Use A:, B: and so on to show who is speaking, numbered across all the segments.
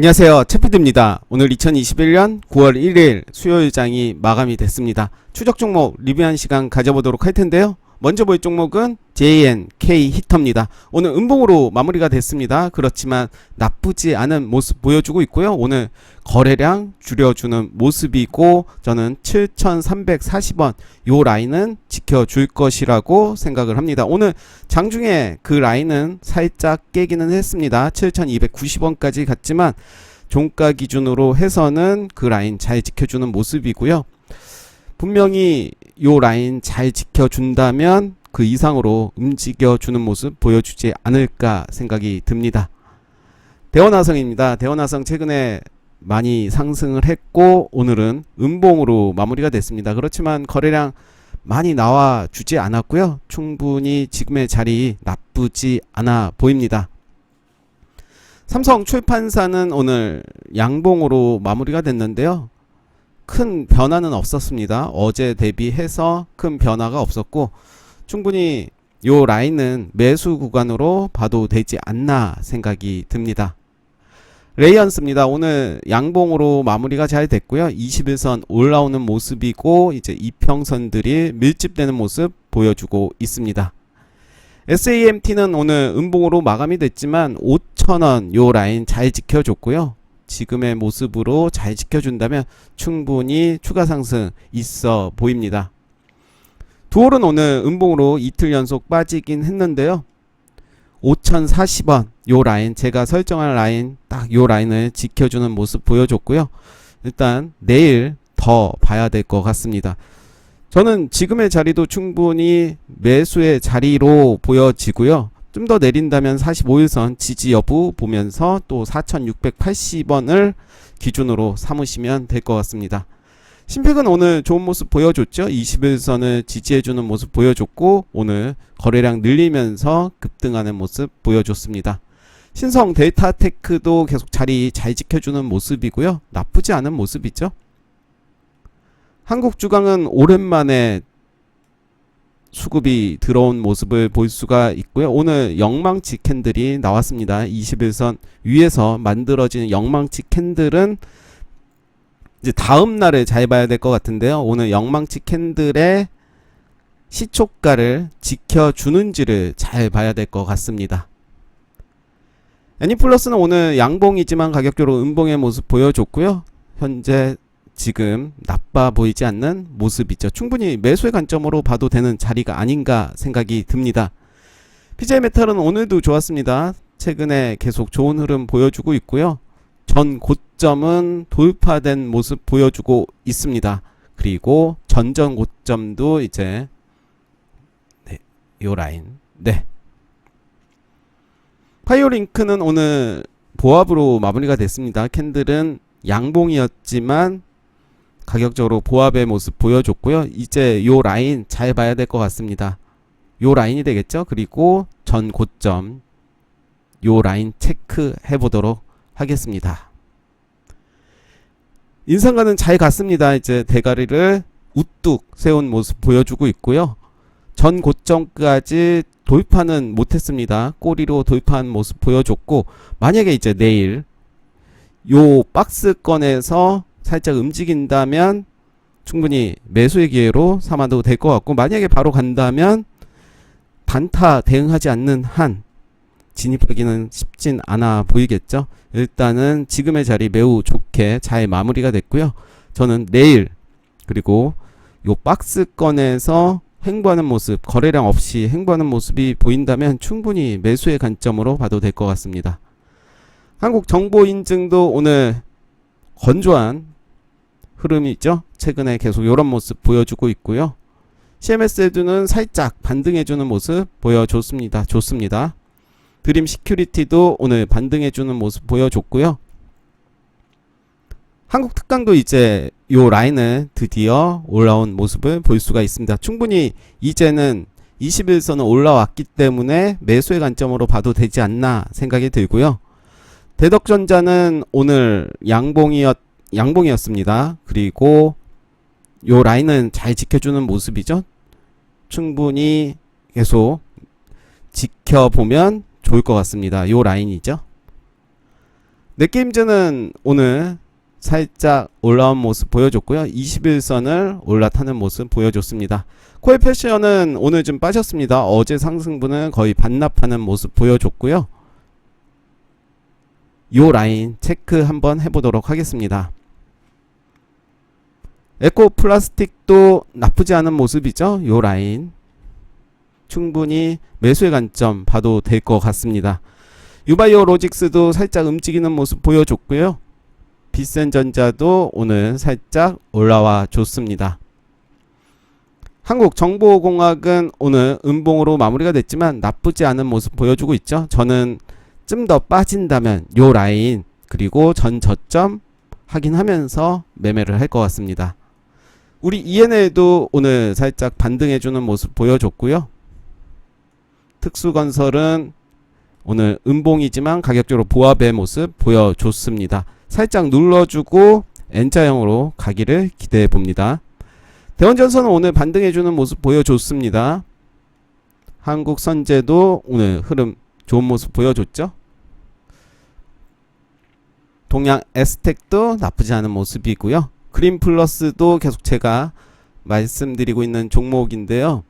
A: 안녕하세요. 채피드입니다. 오늘 2021년 9월 1일 수요일장이 마감이 됐습니다. 추적 종목 리뷰한 시간 가져보도록 할 텐데요. 먼저 볼 종목은 JNK 히터입니다. 오늘 음봉으로 마무리가 됐습니다. 그렇지만 나쁘지 않은 모습 보여주고 있고요. 오늘 거래량 줄여주는 모습이고 저는 7,340원 요 라인은 지켜줄 것이라고 생각을 합니다. 오늘 장중에 그 라인은 살짝 깨기는 했습니다. 7,290원까지 갔지만 종가 기준으로 해서는 그 라인 잘 지켜주는 모습이고요. 분명히 요 라인 잘 지켜준다면 그 이상으로 움직여주는 모습 보여주지 않을까 생각이 듭니다. 대원화성입니다. 대원화성 최근에 많이 상승을 했고 오늘은 음봉으로 마무리가 됐습니다. 그렇지만 거래량 많이 나와 주지 않았고요. 충분히 지금의 자리 나쁘지 않아 보입니다. 삼성 출판사는 오늘 양봉으로 마무리가 됐는데요. 큰 변화는 없었습니다. 어제 대비해서 큰 변화가 없었고 충분히 요 라인은 매수 구간으로 봐도 되지 않나 생각이 듭니다. 레이언스입니다. 오늘 양봉으로 마무리가 잘 됐고요. 21선 올라오는 모습이고 이제 이평선들이 밀집되는 모습 보여주고 있습니다. SAMT는 오늘 음봉으로 마감이 됐지만 5천원 요 라인 잘 지켜줬고요. 지금의 모습으로 잘 지켜준다면 충분히 추가 상승 있어 보입니다. 두올은 오늘 음봉으로 이틀 연속 빠지긴 했는데요. 5,040원 요 라인 제가 설정한 라인 딱 요 라인을 지켜주는 모습 보여줬고요. 일단 내일 더 봐야 될 것 같습니다. 저는 지금의 자리도 충분히 매수의 자리로 보여지고요. 좀 더 내린다면 45일선 지지 여부 보면서 또 4,680원을 기준으로 삼으시면 될 것 같습니다. 신팩은 오늘 좋은 모습 보여줬죠. 21선을 지지해주는 모습 보여줬고 오늘 거래량 늘리면서 급등하는 모습 보여줬습니다. 신성 데이터테크도 계속 자리 잘 지켜주는 모습이고요. 나쁘지 않은 모습이죠. 한국주강은 오랜만에 수급이 들어온 모습을 볼 수가 있고요. 오늘 영망치 캔들이 나왔습니다. 21선 위에서 만들어진 영망치 캔들은 이제 다음 날을 잘 봐야 될 것 같은데요. 오늘 영망치 캔들의 시초가를 지켜주는지를 잘 봐야 될 것 같습니다. 애니플러스는 오늘 양봉이지만 가격적으로 음봉의 모습 보여줬고요. 현재 지금 나빠 보이지 않는 모습이죠. 충분히 매수의 관점으로 봐도 되는 자리가 아닌가 생각이 듭니다. PJ 메탈은 오늘도 좋았습니다. 최근에 계속 좋은 흐름 보여주고 있고요. 전 고점은 돌파된 모습 보여주고 있습니다. 그리고 전전 고점도 이제 네, 요 라인. 네. 파이오링크는 오늘 보합으로 마무리가 됐습니다. 캔들은 양봉이었지만 가격적으로 보합의 모습 보여줬고요. 이제 요 라인 잘 봐야 될 것 같습니다. 요 라인이 되겠죠. 그리고 전 고점 요 라인 체크해 보도록 하겠습니다. 인상가는 잘 갔습니다. 이제 대가리를 우뚝 세운 모습 보여주고 있고요. 전 고점까지 돌파는 못했습니다. 꼬리로 돌파한 모습 보여줬고 만약에 이제 내일 요 박스권에서 살짝 움직인다면 충분히 매수의 기회로 삼아도 될 것 같고 만약에 바로 간다면 단타 대응하지 않는 한 진입하기는 쉽진 않아 보이겠죠. 일단은 지금의 자리 매우 좋게 잘 마무리가 됐고요. 저는 내일 그리고 요 박스권에서 횡보하는 모습, 거래량 없이 횡보하는 모습이 보인다면 충분히 매수의 관점으로 봐도 될 것 같습니다. 한국 정보 인증도 오늘 건조한 흐름이 있죠. 최근에 계속 이런 모습 보여주고 있고요. CMS에도는 살짝 반등해주는 모습 보여줬습니다. 좋습니다. 드림 시큐리티도 오늘 반등해주는 모습 보여줬고요. 한국 특강도 이제 요 라인을 드디어 올라온 모습을 볼 수가 있습니다. 충분히 이제는 21선은 올라왔기 때문에 매수의 관점으로 봐도 되지 않나 생각이 들고요. 대덕전자는 오늘 양봉이었 양봉이었습니다. 그리고 요 라인은 잘 지켜주는 모습이죠. 충분히 계속 지켜보면 좋을 것 같습니다. 요 라인이죠. 넷게임즈는 오늘 살짝 올라온 모습 보여줬고요. 21선을 올라타는 모습 보여줬습니다. 코엘 패션은 오늘 좀 빠졌습니다. 어제 상승분은 거의 반납하는 모습 보여줬고요. 요 라인 체크 한번 해보도록 하겠습니다. 에코 플라스틱도 나쁘지 않은 모습이죠. 요 라인 충분히 매수의 관점 봐도 될 것 같습니다. 유바이오 로직스도 살짝 움직이는 모습 보여줬고요. 비센전자도 오늘 살짝 올라와 줬습니다. 한국정보공학은 오늘 음봉으로 마무리가 됐지만 나쁘지 않은 모습 보여주고 있죠. 저는 좀 더 빠진다면 요 라인 그리고 전 저점 확인하면서 매매를 할 것 같습니다. 우리 ENL도 오늘 살짝 반등해주는 모습 보여줬고요. 특수건설은 오늘 음봉이지만 가격적으로 보합의 모습 보여줬습니다. 살짝 눌러주고 N자형으로 가기를 기대해 봅니다. 대원전선은 오늘 반등해주는 모습 보여줬습니다. 한국선제도 오늘 흐름 좋은 모습 보여줬죠. 동양 에스텍도 나쁘지 않은 모습이고요. 그린 플러스도 계속 제가 말씀드리고 있는 종목인데요.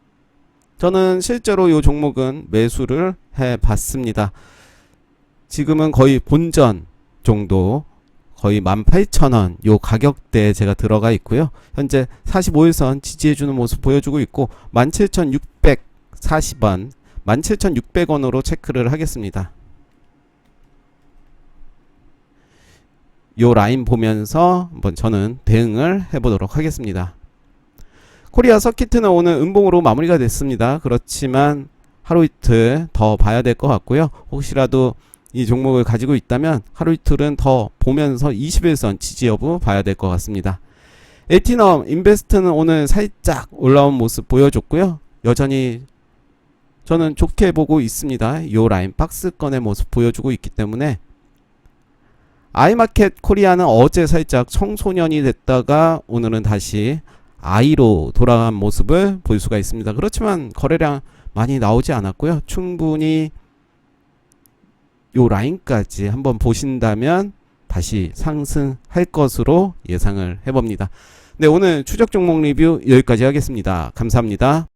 A: 저는 실제로 이 종목은 매수를 해 봤습니다. 지금은 거의 본전 정도 거의 18,000원 요 가격대에 제가 들어가 있고요. 현재 45일선 지지해 주는 모습 보여주고 있고 17,640원 17,600원으로 체크를 하겠습니다. 요 라인 보면서 한번 저는 대응을 해보도록 하겠습니다. 코리아 서키트는 오늘 음봉으로 마무리가 됐습니다. 그렇지만 하루 이틀 더 봐야 될 것 같고요. 혹시라도 이 종목을 가지고 있다면 하루 이틀은 더 보면서 21선 지지 여부 봐야 될 것 같습니다. 에티넘 인베스트는 오늘 살짝 올라온 모습 보여줬고요. 여전히 저는 좋게 보고 있습니다. 요 라인 박스권의 모습 보여주고 있기 때문에 아이마켓 코리아는 어제 살짝 청소년이 됐다가 오늘은 다시 아이로 돌아간 모습을 볼 수가 있습니다. 그렇지만 거래량 많이 나오지 않았고요. 충분히 요 라인까지 한번 보신다면 다시 상승할 것으로 예상을 해봅니다. 네, 오늘 추적 종목 리뷰 여기까지 하겠습니다. 감사합니다.